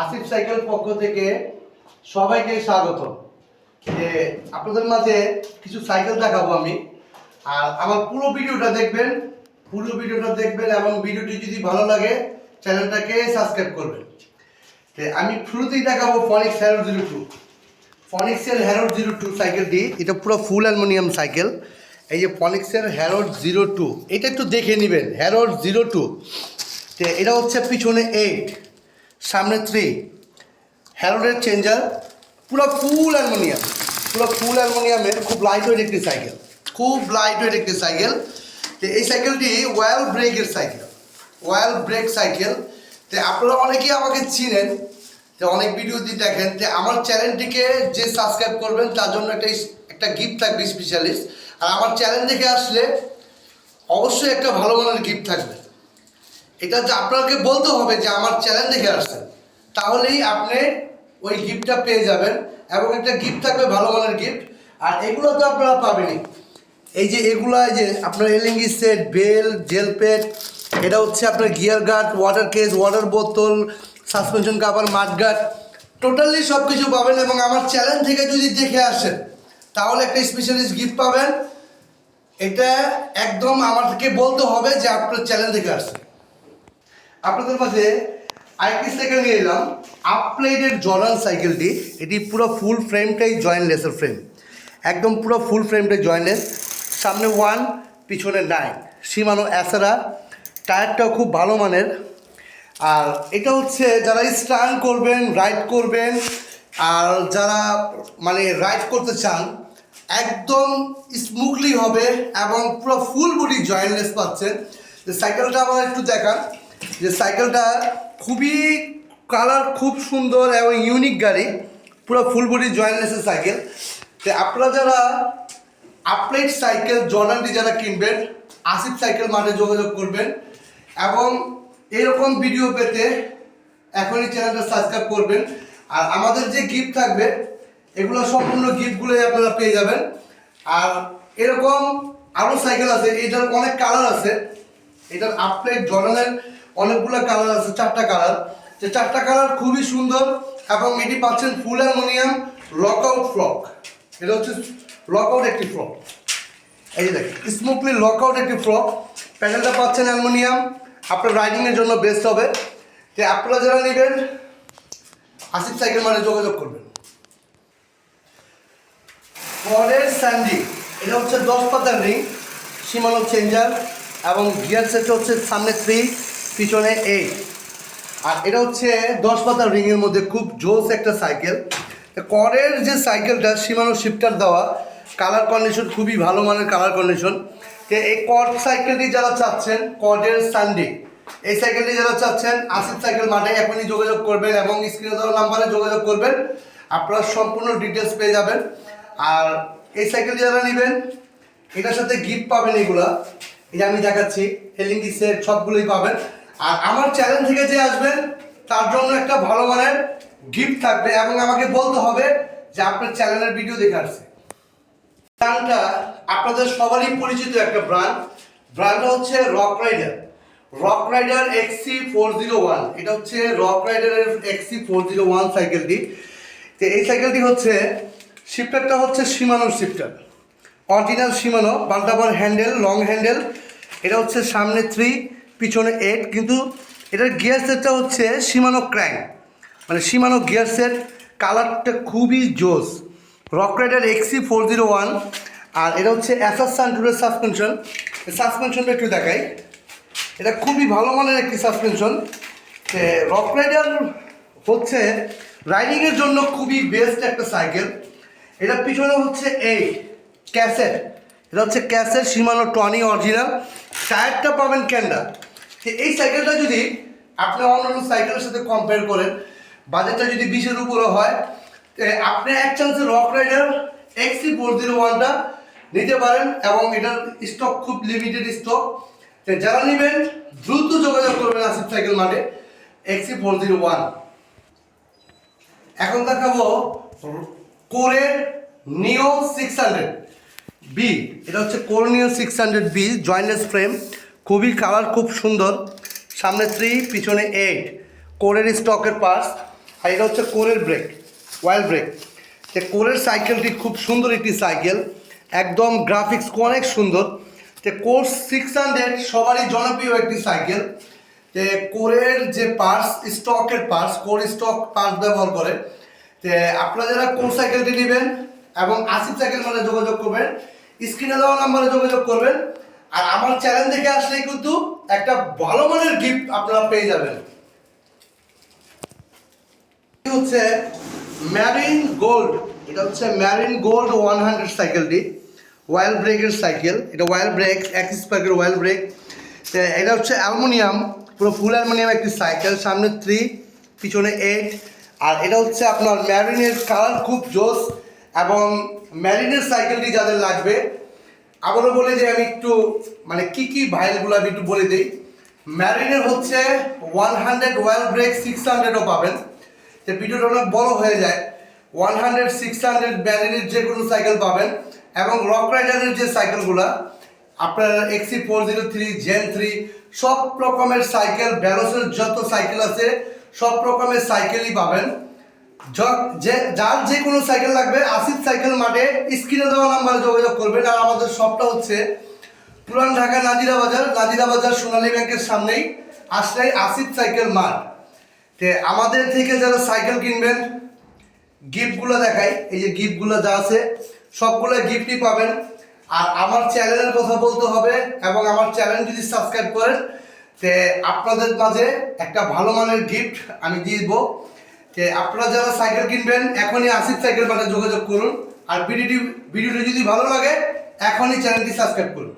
Asif cycle পক্ষ থেকে সবাইকে স্বাগত যে আপনাদের মাঝে কিছু সাইকেল দেখাবো আমি। আর আমার পুরো ভিডিওটা দেখবেন, পুরো ভিডিওটা দেখবেন এবং ভিডিওটি যদি ভালো লাগে, চ্যানেলটাকে সাবস্ক্রাইব করবেন। তো আমি শুরুতেই দেখাবো ফনিক্স হ্যারো জিরো টু ফনিক্সের হ্যারো জিরো টু সাইকেলটি, এটা পুরো ফুল অ্যালুমিনিয়াম সাইকেল। এই যে ফনিক্সের হ্যারোড জিরো টু এটা একটু দেখে নেবেন। হ্যারোড জিরো টু এটা হচ্ছে পিছনে এইট সামনে থ্রি হ্যারোডের চেঞ্জার পুরো ফুল অ্যালমোনিয়াম পুরো ফুল অ্যালমোনিয়ামের খুব লাইট ওয়েট একটি সাইকেল খুব লাইট ওয়েট একটি সাইকেল তো এই সাইকেলটি ওয়েল ব্রেকের সাইকেল ওয়েল ব্রেক সাইকেল তো আপনারা অনেকেই আমাকে চিনেন যে অনেক ভিডিও দিয়ে দেখেন। যে আমার চ্যানেলটিকে যে সাবস্ক্রাইব করবেন, তার জন্য একটা একটা গিফট থাকবে স্পেশালিস্ট আর আমার চ্যানেল দেখে আসলে অবশ্যই একটা ভালো মানের গিফট থাকবে। এটা যে আপনাকে বলতে হবে যে আমার চ্যানেল দেখে আসছেন তাহলেই আপনি ওই গিফটটা পেয়ে যাবেন এবং একটা গিফট থাকবে, ভালো মানের গিফট আর এগুলো তো আপনারা পাবেনই। এই যে এগুলো যে আপনার এলিঙ্গি সেট বেল জেল পেট এটা হচ্ছে আপনার gear guard water case water বোতল suspension cover mud guard totally সব কিছু পাবেন এবং আমার চ্যানেল থেকে যদি দেখে আসেন, তাহলে একটা স্পেশালিস্ট গিফট পাবেন। এটা একদম আমাদেরকে বলতে হবে যে আপনার চ্যানেল থেকে আসছে। আপনাদের মাঝে আরেকটি সাইকেল নিয়ে এলাম আপপ্লেটের জর্ডান সাইকেলটি এটি পুরো ফুল ফ্রেমটাই জয়েন্টলেসের ফ্রেম একদম পুরো ফুল ফ্রেমটাই জয়েন্টলেস সামনে ওয়ান পিছনে নাইন সীমানো অ্যাসারা টায়ারটাও খুব ভালো মানের। আর এটা হচ্ছে যারা স্টান করবেন রাইড করবেন, আর যারা মানে রাইড করতে চান, একদম স্মুথলি হবে এবং পুরো ফুল বডি জয়েন্টলেস পাচ্ছেন। সাইকেলটা আমার একটু দেখান। যে সাইকেলটা খুবই কালার খুব সুন্দর এবং ইউনিক গাড়ি, পুরো ফুল বডি জয়েন্টলেসের সাইকেল। তো আপনারা যারা আপলেট সাইকেল জর্ডানটি যারা কিনবেন, আসিফ সাইকেল মাঠে যোগাযোগ করবেন এবং এরকম ভিডিও পেতে এখনই চ্যানেলটা সাবস্ক্রাইব করবেন। আর আমাদের যে গিফট থাকবে, এগুলো সম্পূর্ণ গিফটগুলোই আপনারা পেয়ে যাবেন। আর এরকম আরও সাইকেল আছে, এটার অনেক কালার আছে। এটার আপলেট জর্ডানের অনেকগুলো কালার আছে, চারটা কালার যে চারটা কালার খুবই সুন্দর এবং এটি পাচ্ছেন ফুল অ্যালুমিনিয়াম লকআউট ফ্রক এটা হচ্ছে লকআউট একটি ফ্রক এই যে দেখেন স্মুথলি লকআউট একটি ফ্রক প্যানেলটা পাচ্ছেন অ্যালুমিনিয়াম আপনার রাইডিংয়ের জন্য বেস্ট হবে। তো আপনারা যারা নেবেন, আসিফ সাইকেল মানে যোগাযোগ করবেন। পরের স্যান্ডি এটা হচ্ছে দশ পাতার রিং সীমানো চেঞ্জার এবং গিয়ার সেটটা হচ্ছে সামনে থ্রি পিছনে এইট আর এটা হচ্ছে দশ পাতার রিংয়ের মধ্যে খুব জোস একটা সাইকেল। করের যে সাইকেলটা, সীমানো শিফটার দেওয়া কালার কন্ডিশন খুবই ভালো মানের কালার কন্ডিশন তো এই কড সাইকেলটি যারা চাচ্ছেন কডের সানডে এই সাইকেলটি যারা চাচ্ছেন, আসিফ সাইকেল মাঠে এখনই যোগাযোগ করবেন এবং স্ক্রিনে দেওয়া নাম্বারে যোগাযোগ করবেন। আপনারা সম্পূর্ণ ডিটেলস পেয়ে যাবেন। আর এই সাইকেলটি যারা নেবেন, এটার সাথে গিফট পাবেন এগুলা। এই যে আমি দেখাচ্ছি হেলিঙ্গি সেট সবগুলোই পাবেন। আর আমার চ্যানেল থেকে যে আসবেন, তার জন্য একটা ভালো মানের গিফট থাকবে এবং আমাকে বলতে হবে যে আপনার চ্যানেলের ভিডিও দেখে আসছে। ব্র্যান্ডটা আপনাদের সবারই পরিচিত একটা ব্র্যান্ড ব্র্যান্ডটা হচ্ছে Rockrider Rockrider XC four zero one এটা হচ্ছে রক রাইডারের এক্সি ফোর জিরো ওয়ান সাইকেলটি তো এই সাইকেলটি হচ্ছে শিফটারটা হচ্ছে সীমানোর শিফটার অরিজিনাল সীমানো পাল্টাবার হ্যান্ডেল লং হ্যান্ডেল এটা হচ্ছে সামনে থ্রি পিছনে এইট কিন্তু এটার গিয়ার সেটটা হচ্ছে সীমানো ক্র্যাঙ্ক মানে সীমানো গিয়ার সেট কালারটা খুবই জোস। Rockrider XC four zero one আর এটা হচ্ছে অ্যাসাস সানটুরের সাসপেনশন সাসপেনশনটা একটু দেখাই। এটা খুবই ভালো মানের একটি সাসপেনশন রক রাইডার হচ্ছে রাইডিংয়ের জন্য খুবই বেস্ট একটা সাইকেল এটা পিছনে হচ্ছে এই ক্যাসেট এটা হচ্ছে ক্যাসেট সীমানো টনি অরিজিনাল টায়ারটা পাবেন ক্যান্ডা এই সাইকেলটা যদি আপনি অন্যান্য সাইকেলের সাথে কম্পেয়ার করেন বাজেটটা যদি বিশের উপরে হয় আপনি এক চান্সে Rock Rider XC four zero ওয়ানটা নিতে পারেন এবং এটার স্টক খুব লিমিটেড স্টক যারা নেবেন, দ্রুত যোগাযোগ করবেন আসিফ সাইকেল মাঠে এক্সি ফোর জিরো ওয়ান এখন দেখাবো কোরের নিও সিক্স হান্ড্রেড বি এটা হচ্ছে Core Neo six hundred B jointless frame খুবই কালার খুব সুন্দর। সামনে থ্রি পিছনে এইট কোরের স্টকের পার্স আর এটা হচ্ছে কোরের ব্রেক ওয়াইল ব্রেক যে কোরের সাইকেলটি খুব সুন্দর একটি সাইকেল একদম গ্রাফিক্স অনেক সুন্দর। যে কোর সিক্স হান্ড্রেড সবারই জনপ্রিয় একটি সাইকেল যে কোরের যে পার্স স্টকের পার্স কোর স্টক পার্স ব্যবহার করে। যে আপনারা যারা কোর সাইকেলটি নেবেন এবং আসিফ সাইকেল মানে যোগাযোগ করবেন স্ক্রিনে দেওয়া নাম্বারে যোগাযোগ করবেন। আর আমার চ্যানেল দেখে আসলেই কিন্তু একটা ভালো মানের গিফট আপনারা পেয়ে যাবেন। হচ্ছে ম্যারিন গোল্ড এটা হচ্ছে ম্যারিন গোল্ড ওয়ান হান্ড্রেড সাইকেলটি ওয়াইল ব্রেকের সাইকেল এটা ওয়াইল ব্রেক অ্যাক্সিস পার্কের ওয়াইল ব্রেক এটা হচ্ছে অ্যালুমিনিয়াম পুরো ফুল অ্যালুমিনিয়াম একটি সাইকেল সামনে থ্রি পিছনে এইট আর এটা হচ্ছে আপনার ম্যারিনের কালার খুব জোস। এবং ম্যারিনের সাইকেলটি যাদের লাগবে আবারও বলে যে আমি একটু মানে কি কি ভাইলগুলো আমি একটু বলে দিই। ম্যারিনের হচ্ছে one hundred oil brake six হান্ড্রেডও পাবেন। যে ভিডিওটা অনেক বড় হয়ে যায়। ওয়ান হান্ড্রেড সিক্স হান্ড্রেড ম্যারিনের যে কোনো সাইকেল পাবেন এবং রক রাইডারের যে সাইকেলগুলো আপনার XC four zero three gen three সব রকমের সাইকেল ব্যারোসের যত সাইকেল আছে, সব রকমের সাইকেলই পাবেন। য- যার যে কোনো সাইকেল লাগবে, আসিফ সাইকেল মাঠে স্ক্রিনে দেওয়া নাম্বারে যোগাযোগ করবেন। আর আমাদের শপটা হচ্ছে পুরান ঢাকা নাজিরা বাজার নাজিরা বাজার সোনালী ব্যাংকের সামনেই আসলেই আসিফ সাইকেল মাঠ। তে আমাদের থেকে যারা সাইকেল কিনবেন গিফটগুলো দেখাই। এই যে গিফটগুলো যা আছে, সবগুলো গিফটই পাবেন। আর আমার চ্যানেলের কথা বলতে হবে এবং আমার চ্যানেল যদি সাবস্ক্রাইব করেন, তে আপনাদের মাঝে একটা ভালো মানের গিফট আমি দিয়ে দেবো। যে আপনারা যারা সাইকেল কিনবেন, এখনই আসিফ সাইকেল বাজার যোগাযোগ করুন। আর ভিডিওটি ভিডিওটি যদি ভালো লাগে, এখনই চ্যানেলটি সাবস্ক্রাইব করুন।